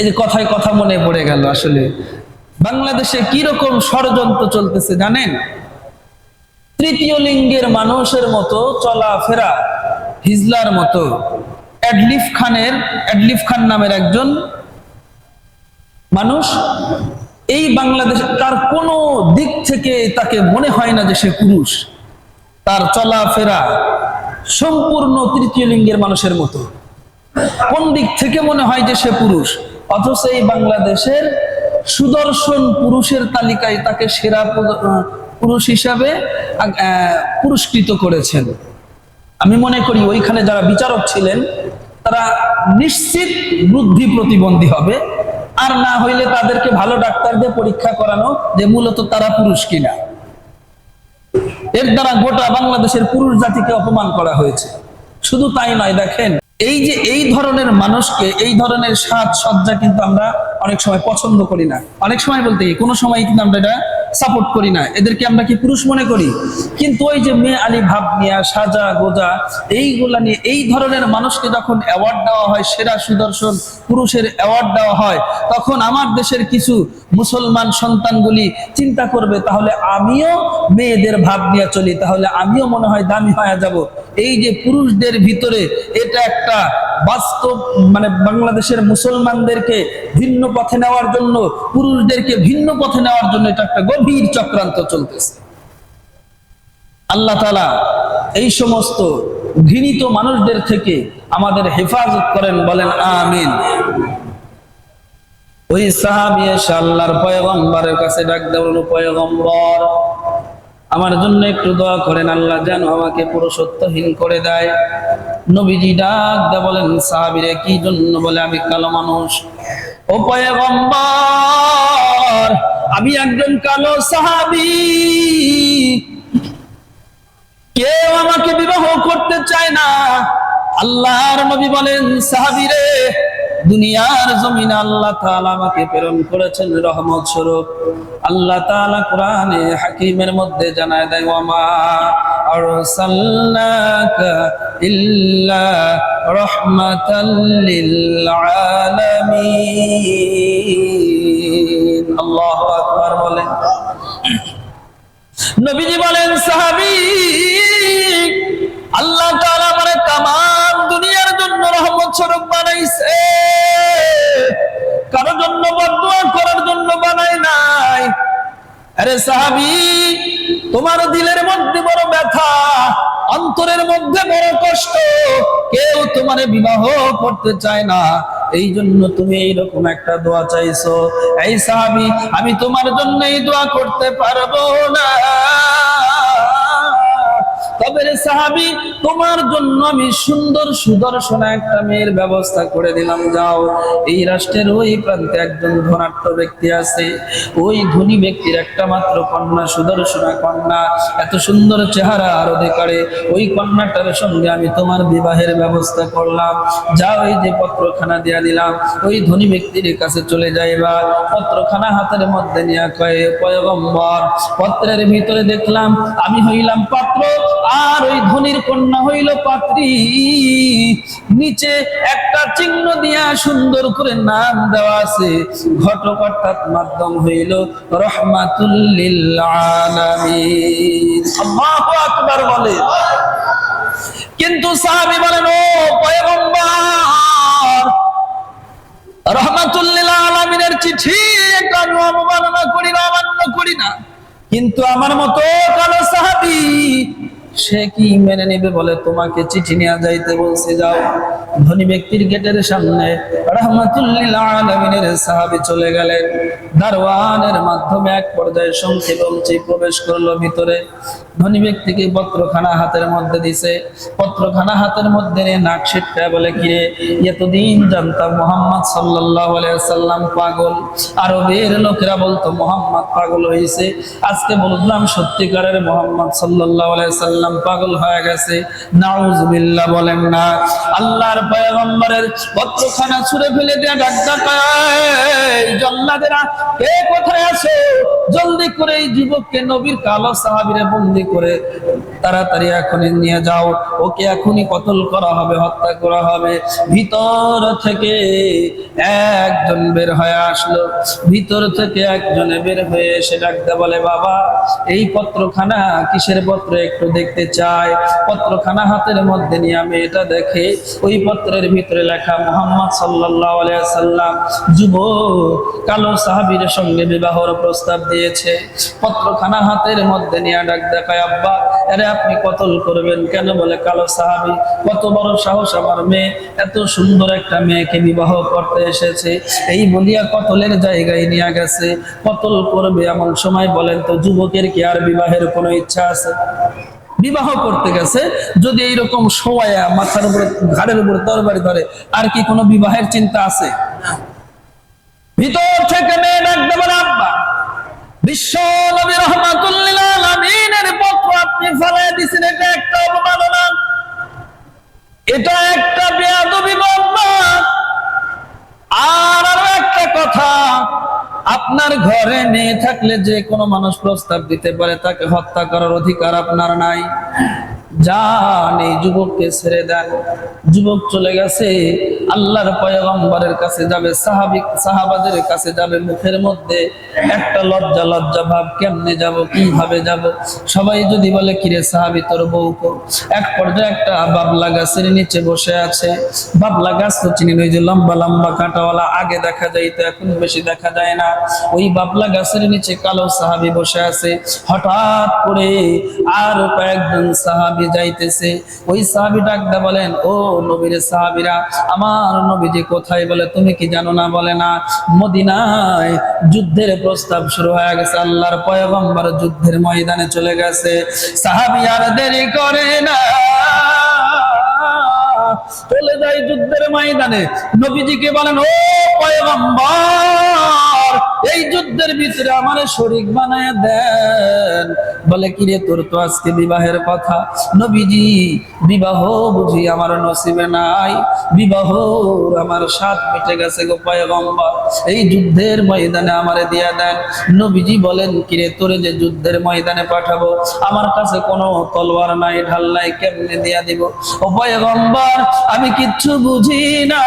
এই যে কথায় কথা মনে পড়ে গেল আসলে। বাংলাদেশে কি রকম ষড়যন্ত্র চলতেছে জানেন? তৃতীয় লিঙ্গের মানুষের মতো চলাফেরা হিজলার মতো। অ্যাডলিফ খানের, অ্যাডলিফ খান নামের একজন মানুষ এই বাংলাদেশ তার কোনো দিক থেকে তাকে মনে হয় না যে সে পুরুষ। তার চলাফেরা সম্পূর্ণ তৃতীয় লিঙ্গের মানুষের মতো। কোন দিক থেকে মনে হয় যে সে পুরুষ? অথচ এই বাংলাদেশের সুদর্শন পুরুষের তালিকায় তাকে সেরা পুরুষ হিসাবে পুরস্কৃত করেছেন। আমি মনে করি ওইখানে যারা বিচারক ছিলেন, তারা নিশ্চিত বুদ্ধি প্রতিবন্ধী হবে। আর না হইলে তাদেরকে ভালো ডাক্তার দিয়ে পরীক্ষা করানো যে মূলত তারা পুরুষ কিনা। এর দ্বারা গোটা বাংলাদেশের পুরুষ জাতিকে অপমান করা হয়েছে। শুধু তাই নয়, দেখেন এই যে এই ধরনের মানুষকে, এই ধরনের সাজ সজ্জা কিন্তু আমরা অনেক সময় পছন্দ করি না। অনেক সময় বলতে কোনো সময় কিন্তু আমরা এটা সাপোর্ট করি না। এদেরকে আমরা কি পুরুষ মনে করি? কিন্তু ওই যে মেয়ে আলী ভাব নিয়া, সাজা, গোজা, এইগুলা নিয়ে, এই ধরনের মানুষকে যখন অ্যাওয়ার্ড দেওয়া হয়, সেরা সুদর্শন পুরুষের অ্যাওয়ার্ড দেওয়া হয়, তখন আমার দেশের কিছু মুসলমান সন্তানগুলি চিন্তা করবে, তাহলে আমিও মেয়েদের ভাব নিয়ে চলি, তাহলে আমিও মনে হয় দামি হয়ে যাব। এই যে পুরুষদের ভিতরে এটা একটা বাস্তব মানে বাংলাদেশের মুসলমানদেরকে ভিন্ন পথে নেওয়ার জন্য, পুরুষদেরকে ভিন্ন পথে নেওয়ার জন্য এটা একটা গভীর চক্রান্ত চলতেছে। আল্লাহ তালা এই সমস্ত ঘৃণিত মানুষদের থেকে আমাদের হেফাজত করেন, বলেন, আমিন। ওই সাহাবি আল্লাহর পয়গম্বরের কাছে ডাক দেওয়ার পয়গম্বর আমার জন্য একটু দোয়া করেন, আল্লাহ যেন আমাকে পুরুষত্বহীন করে দেয়। নবীজি ডাক দে বলেন, সাহাবিরে, কি জন্য বলে আমি কালো মানুষ? ও পয়গম্বর, আমি একজন কালো সাহাবি। কেউ আমাকে বিবাহ করতে চায় না। আল্লাহর নবী বলেন, সাহাবিরে দুনিয়ার জমিনে আল্লাহ তাআলা আমাকে প্রেরণ করেছেন রহমত স্বরূপ। আল্লাহ তাআলা কোরআনে হাকিমের মধ্যে জানায় দেয়, ওয়ামা আরসালনাকা ইল্লা রাহমাতাল লিল আলামিন। আল্লাহু আকবার বলেন। নবীজি বলেন, সাহাবি আরে সাহাবি, তোমার দিলের মধ্যে বড় ব্যথা, অন্তরের মধ্যে বড় কষ্ট। কেউ তোমার বিবাহ করতে চায় না। এই জন্য তুমি এইরকম একটা দোয়া চাইছো। এই সাহাবি, আমি তোমার জন্য এই দোয়া করতে পারব না। তবে সাহাবি, তোমার জন্য আমি সুন্দর সুদর্শন একটা মেয়ের ব্যবস্থা করে দিলাম, যাও। এই রাষ্ট্রের ওই প্রান্তে একজন ধনাঢ্য ব্যক্তি আছে। ওই ধনী ব্যক্তির একটা মাত্র কন্যা, সুদর্শনা কন্যা। এত সুন্দর চেহারা আর অধিকারে ওই কন্যাটার সঙ্গে আমি তোমার বিবাহের ব্যবস্থা করলাম। যাও, এই যে পত্রখানা দিয়া দিলাম। ওই ধনী ব্যক্তির কাছে চলে যাইবা। পত্রখানা হাতের মধ্যে নিয়ে কয়ে, পয়গম্বর, পত্রের ভিতরে দেখলাম, আমি হইলাম পাত্র আর ওই ধনির কন্যা হইল পাত্রী। নিচে একটা চিহ্ন দিয়া সুন্দর করে নাম দেওয়া আছে। ঘটক অর্থাৎ মাধ্যম হইল রহমাতুল্লিল আলামিন। বলে। কিন্তু সাহাবী বলেন, ও পয়গম্বর রহমাতুল্লিল আলামিনের চিঠি এটা আমি অবমাননা করি না অমান্য করি না কিন্তু আমার মতো কালো সাহাবি সে কি মেনে নেবে বলে তোমাকে চিঠি নিয়ে যাইতে বলছে? যাও। ধনী ব্যক্তির গেটের সামনে রহমাতুল্লিল সাহাবি চলে গেলেন। দারওয়ানের মাধ্যমে এক পর্যায়ে সংক্ষেপ প্রবেশ করল ভিতরে। ধনী ব্যক্তিকে পত্রখানা হাতের মধ্যে দিছে। পত্রখানা হাতের মধ্যে নিয়ে নাক ছিটকা বলে, কিরে, এতদিন জানতাম মোহাম্মদ আলাইহি সাল্লাম পাগল। আরবের লোকেরা বলতো মোহাম্মদ পাগল হয়েছে আজকে বললাম সত্যিকারের মোহাম্মদ আলাইহি সাল্লাম সাল্লাম পাগল হয়ে গেছে। নাউজুবিল্লাহ বলেন না। আল্লাহর পয়গম্বরের পত্রখানা ছুঁড়ে ফেলে দিয়ে ডাক্তার জল্লাদেরা কে কোথায় আছে? জলদি করে এই যুবককে নবীর কালো সাহাবিরে বন্দি করে তাড়াতাড়ি এখনই নিয়ে যাও। ওকে এখনই কতল করা হবে, হত্যা করা হবে। ভিতর থেকে একজন বের হয়ে আসলো। ভিতর থেকে একজনে বের হয়ে এসে ডাকতে বলে, বাবা, এই পত্রখানা কিসের পত্র একটু দেখতে চাই? পত্রখানা হাতের মধ্যে নিয়ে আমি এটা দেখে, ওই পত্রের ভিতরে লেখা, মোহাম্মদ সাল্লাহ সাল্লাম যুব কালো সাহাবীর সঙ্গে বিবাহর প্রস্তাব দিয়েছে। পত্রখানা হাতের মধ্যে নিয়ে ডাক দেখায়, আব্বা, আরে আপনি কতল করবেন? কেন বলে, কালো সাহাবী, কত বড় সাহস আমার মেয়ে। এত সুন্দর একটা মেয়েকে বিবাহ করতে এসেছে। এই বলিয়া কতলের জায়গায় নিয়ে গেছে। কতল করবে এমন সময় বলেন তো, যুবকের কি আর বিবাহের কোনো ইচ্ছা আছে? বিবাহ করতে গেছে, যদি এইরকম শোয়া মাথার উপরে, ঘাড়ের উপরে তরবারি ধরে, আর কি কোনো বিবাহের চিন্তা আছে? ভিতর থেকে মেয়ে ডাকতে বলে আব্বা বিশ্ব নবী রহমাতুল্লিল আলামিনের ঘরে মেয়ে থাকলে যে কোনো মানুষ প্রস্তাব দিতে পারে, তাকে হত্যা করার অধিকার আপনার নাই। যান এই যুবককে ছেড়ে দেন যুবক চলে গেছে, আল্লাহর পয়গম্বরের কাছে যাবে সাহাবিক সাহাবাদের কাছে যাবে মুখের মধ্যে। একটা লজ্জা লজ্জা ভাব, কেমনে যাব, কীভাবে যাব? সবাই যদি বলে, কিরে সাহাবি, তোর বউকো এক পর্যায়ে একটা বাবলা গাছের নিচে বসে আছে। বাবলা গাছ তো চিনি ওই যে লম্বা লম্বা কাঁটাওয়ালা, আগে দেখা যাইতো, এখন বেশি দেখা যায় না। ওই বাবলা গাছের নিচে কালো সাহাবি বসে আছে। হঠাৎ করে আর কয়েকজন সাহাবি যাইতেছে। ওই সাহাবি ডাকদা বলেন, ও নবীর সাহাবিরা, আমার নবীজি কোথায় বলে? তুমি কি জানো না? বলে, না, মদিনায় যুদ্ধের প্রস্তাব শুরু হয়ে গেছে। আল্লাহর পয়গম্বর যুদ্ধের ময়দানে চলে গেছে। সাহাবি আর দেরি করে না। চলে যায় যুদ্ধের ময়দানে। নবীজিকে বলেন, ও পয়গম্বর যুদ্ধের ভিতরে আমার শরীক বানায় দেন। বলে, কিরে, তোর তো আজকে বিবাহের কথা। নবীজি, বিবাহ বুঝি আমার নসিবে নাই। বিবাহ, আমার সাথ মিটে গেছে গো পয়গম্বর। এই যুদ্ধের ময়দানে আমারে দিয়া দেন। নবীজি বলেন, কিরে, তোরে যে যুদ্ধের ময়দানে পাঠাবো, আমার কাছে কোনো তলোয়ার নাই, ঢাল নাই, কেমনে দিয়া দিব? ও পয়গম্বর, আমি কিচ্ছু বুঝি না।